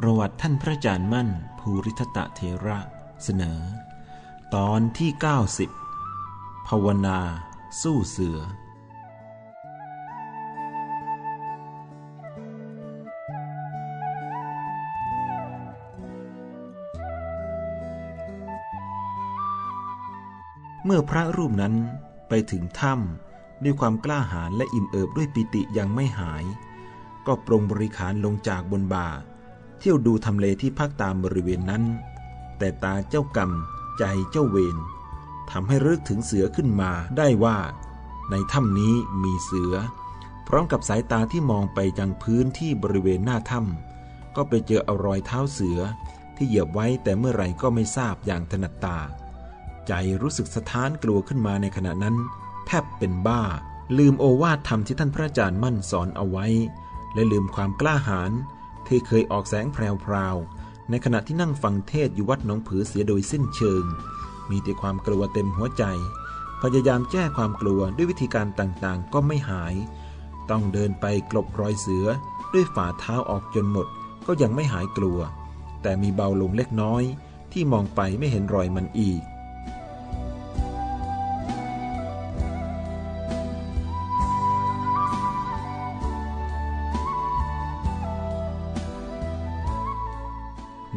ประวัติท่านพระอาจารย์มั่น ภูริทัตเถระเสนอ ตอนที่ 90 ภาวนาสู้เสือ เมื่อพระรูปนั้นไปถึงถ้ำด้วยความกล้าหาญและอิ่มเอิบด้วยปิติยังไม่หาย ก็ปรงบริขารลงจากบนบ่า เที่ยวดูทำเลที่พักตามบริเวณนั้น แต่ตาเจ้ากรรม ใจเจ้าเวรทำให้รึกถึงเสือขึ้นมาได้ว่า ในถ้ำนี้มีเสือ พร้อมกับสายตาที่มองไปยังพื้นที่บริเวณหน้าถ้ำก็ไปเจอเอารอยเท้าเสือที่เหยียบไว้แต่เมื่อไหร่ก็ไม่ทราบอย่างถนัดตา ใจรู้สึกสะท้านกลัวขึ้นมาในขณะนั้น แทบเป็นบ้า ลืมโอวาทธรรมที่ท่านพระอาจารย์มั่นสอนเอาไว้ และลืมความกล้าหาญ ที่เคยออกแสงแพรวๆในขณะที่นั่งฟังเทศอยู่วัดหนองผือเสียโดยสิ้นเชิง มีแต่ความกลัวเต็มหัวใจ พยายามแก้ความกลัวด้วยวิธีการต่างๆ ก็ไม่หาย ต้องเดินไปกลบรอยเสือ ด้วยฝ่าเท้าออกจนหมด ก็ยังไม่หายกลัว แต่มีเบาลงเล็กน้อย ที่มองไปไม่เห็นรอยมันอีก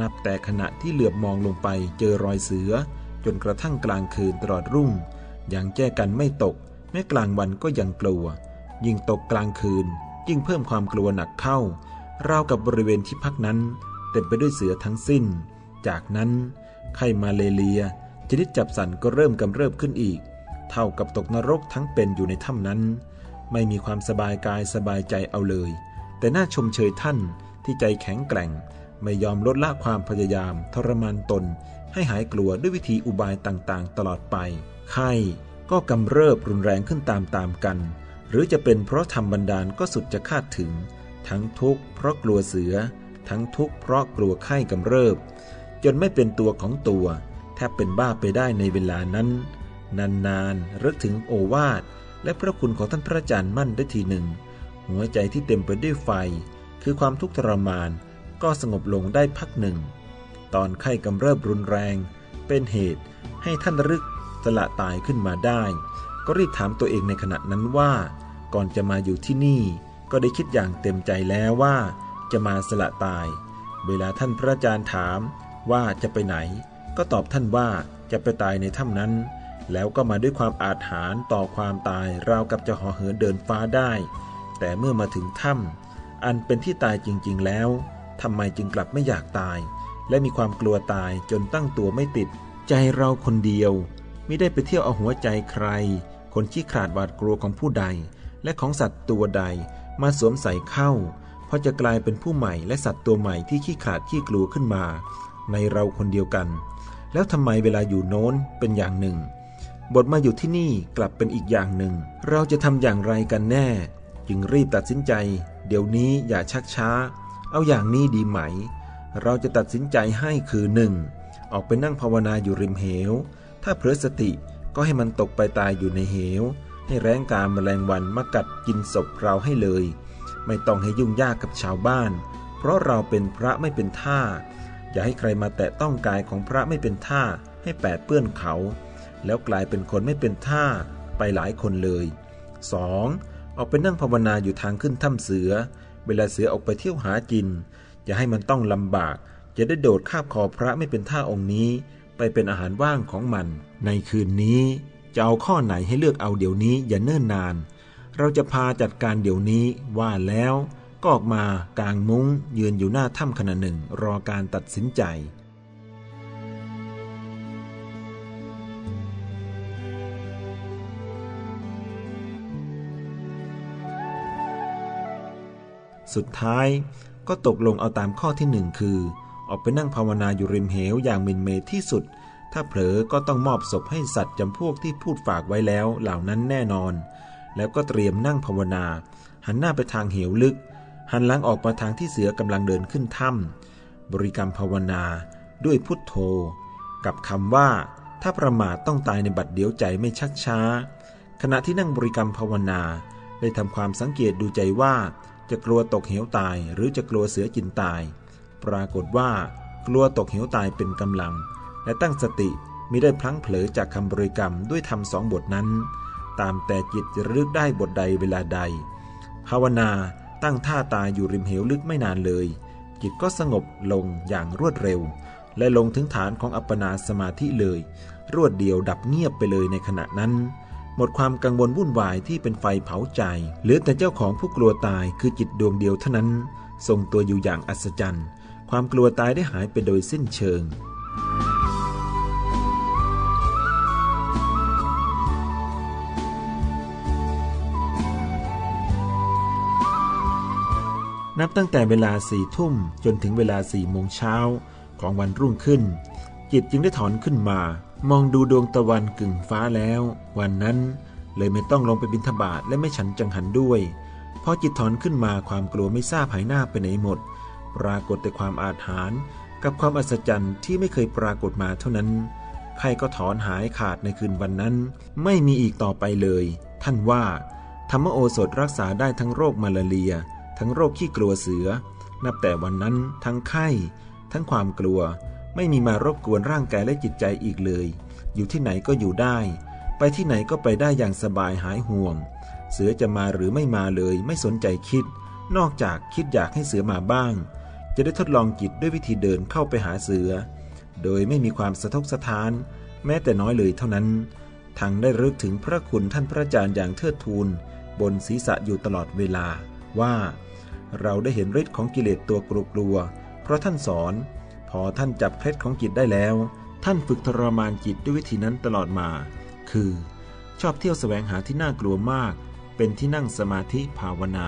นับแต่ขณะที่เหลือบมองลงไปเจอรอยเสือ จนกระทั่งกลางคืนตลอดรุ่ง ยังแก้กันไม่ตก แม้กลางวันก็ยังกลัว ยิ่งตกกลางคืน ยิ่งเพิ่มความกลัวหนักเข้า ราวกับบริเวณที่พักนั้น เต็มไปด้วยเสือทั้งสิ้น จากนั้นไข้มาเลเรียชนิดจับสันก็เริ่มกำเริบขึ้นอีก เท่ากับตกนรกทั้งเป็นอยู่ในถ้ำนั้น ไม่มีความสบายกายสบายใจเอาเลย แต่น่าชมเชยท่านที่ใจแข็งแกร่ง ไม่ยอมลดละความพยายาม ทรมานตน ให้หายกลัวด้วยวิธีอุบายต่างๆ ตลอดไป ไข้ก็กำเริบรุนแรงขึ้นตามๆกัน หรือจะเป็นเพราะทำบันดาลก็สุดจะคาดถึง ทั้งทุกข์เพราะกลัวเสือ ทั้งทุกข์เพราะกลัวไข้กำเริบ จนไม่เป็นตัวของตัว แทบเป็นบ้าไปได้ในเวลานั้น นานๆรึกถึงโอวาทและพระคุณของท่านพระอาจารย์มั่นได้ทีหนึ่ง หัวใจที่เต็มไปด้วยไฟ คือความทุกข์ทรมาน ก็สงบลงได้พักหนึ่ง ตอนไข้กำเริบรุนแรง เป็นเหตุให้ท่านรึกสละตายขึ้นมาได้ ก็รีบถามตัวเองในขณะนั้นว่า ก่อนจะมาอยู่ที่นี่ ก็ได้คิดอย่างเต็มใจแล้วว่า จะมาสละตาย เวลาท่านพระอาจารย์ถามว่าจะไปไหน ก็ตอบท่านว่าจะไปตายในถ้ำนั้น แล้วก็มาด้วยความอาถรรพ์ต่อความตายราวกับจะห่อเหินเดินฟ้าได้ แต่เมื่อมาถึงถ้ำอันเป็นที่ตายจริง ๆ แล้ว ทำไมจึงกลับไม่อยากตาย และมีความกลัวตายจนตั้งตัวไม่ติด ใจเราคนเดียวไม่ได้ไปเที่ยวเอาหัวใจใคร คนขี้ขลาดหวาดกลัวของผู้ใด และของสัตว์ตัวใดมาสวมใส่เข้า เพราะจะกลายเป็นผู้ใหม่และสัตว์ตัวใหม่ที่ขี้ขลาดขี้กลัวขึ้นมา ในเราคนเดียวกัน แล้วทำไมเวลาอยู่โน้นเป็นอย่างหนึ่ง บทมาอยู่ที่นี่กลับเป็นอีกอย่างหนึ่ง เราจะทำอย่างไรกันแน่ จึงรีบตัดสินใจ เดี๋ยวนี้อย่าชักช้า เอาอย่างนี้ดีไหม เราจะตัดสินใจให้คือหนึ่งออกไปนั่งภาวนาอยู่ริมเหว ถ้าเผลอสติก็ให้มันตกไปตายอยู่ในเหว ให้แรงกามแมลงวันมากัดกินศพเราให้เลย ไม่ต้องให้ยุ่งยากกับชาวบ้าน เพราะเราเป็นพระไม่เป็นท่า อย่าให้ใครมาแตะต้องกายของพระไม่เป็นท่า ให้แปดเปื้อนเขา แล้วกลายเป็นคนไม่เป็นท่า ไปหลายคนเลย 2. ออกไปนั่งภาวนาอยู่ทางขึ้นถ้ำเสือ เวลาเสือออกไปเที่ยวหากิน จะให้มันต้องลำบาก จะได้โดดคาบคอพระไม่เป็นท่าองค์นี้ ไปเป็นอาหารว่างของมัน ในคืนนี้จะเอาข้อไหนให้เลือกเอาเดี๋ยวนี้อย่าเนิ่นนาน เราจะพาจัดการเดี๋ยวนี้ว่าแล้วก็ออกมากลางมุ้งยืนอยู่หน้าถ้ำขณะหนึ่งรอการตัดสินใจ สุดท้ายก็ตกลงเอาตามข้อที่หนึ่งคือ ออกไปนั่งภาวนาอยู่ริมเหวอย่างมินเมที่สุด ถ้าเผลอก็ต้องมอบศพให้สัตว์จำพวกที่พูดฝากไว้แล้วเหล่านั้นแน่นอน แล้วก็เตรียมนั่งภาวนา หันหน้าไปทางเหวลึก หันหลังออกมาทางที่เสือกำลังเดินขึ้นถ้ำบริกรรมภาวนาด้วยพุทโธ กับคำว่า ถ้าประมาทต้องตายในบัดเดียวใจไม่ชักช้า ขณะที่นั่งบริกรรมภาวนาได้ทำความสังเกตดูใจว่า จะกลัวตกเหวตายหรือจะกลัวเสือกินตาย ปรากฏว่า กลัวตกเหวตายเป็นกำลัง และตั้งสติมิได้พลั้งเผลอจากคำบริกรรมด้วยทำสองบทนั้น ตามแต่จิตจะระลึกได้บทใดเวลาใด ภาวนาตั้งท่าตายอยู่ริมเหวลึกไม่นานเลย จิตก็สงบลงอย่างรวดเร็ว และลงถึงฐานของอัปปนาสมาธิเลย รวดเดียวดับเงียบไปเลยในขณะนั้น หมดความกังวลวุ่นวายที่เป็นไฟเผาใจ เหลือแต่เจ้าของผู้กลัวตายคือจิตดวงเดียวเท่านั้น ทรงตัวอยู่อย่างอัศจรรย์ ความกลัวตายได้หายไปโดยสิ้นเชิง นับตั้งแต่เวลาสี่ทุ่มจนถึงเวลาสี่โมงเช้าของวันรุ่งขึ้น จิตจึงได้ถอนขึ้นมา มองดูดวงตะวันกึ่งฟ้าแล้ว วันนั้นเลยไม่ต้องลงไปบินทบาทและไม่ฉันจังหันด้วยพอจิตถอนขึ้นมาความกลัวไม่ทราบหายหน้าไปไหนหมด ปรากฏแต่ความอาถรรพ์กับความอัศจรรย์ที่ไม่เคยปรากฏมาเท่านั้นใครก็ถอนหายขาดในคืนวันนั้น ไม่มีอีกต่อไปเลย ท่านว่า ธรรมโอสถรักษาได้ทั้งโรคมาลาเรีย ทั้งโรคขี้กลัวเสือ นับแต่วันนั้นทั้งไข้ ทั้งความกลัว ไม่มีมารบกวนร่างกายและจิตใจอีกเลย อยู่ที่ไหนก็อยู่ได้ ไปที่ไหนก็ไปได้อย่างสบายหายห่วง เสือจะมาหรือไม่มาเลย ไม่สนใจคิด นอกจากคิดอยากให้เสือมาบ้าง จะได้ทดลองจิตด้วยวิธีเดินเข้าไปหาเสือ โดยไม่มีความสะทกสะท้าน แม้แต่น้อยเลยเท่านั้น ทั้งได้รึกถึงพระคุณท่านพระอาจารย์อย่างเทิดทูนบนศีรษะอยู่ตลอดเวลาว่า เราได้เห็นฤทธิ์ของกิเลสตัวกลัวๆเพราะท่านสอน พอท่านจับเคล็ดของจิตได้แล้ว ท่านฝึกทรมานจิตด้วยวิธีนั้นตลอดมา คือ ชอบเที่ยวแสวงหาที่น่ากลัวมาก เป็นที่นั่งสมาธิภาวนา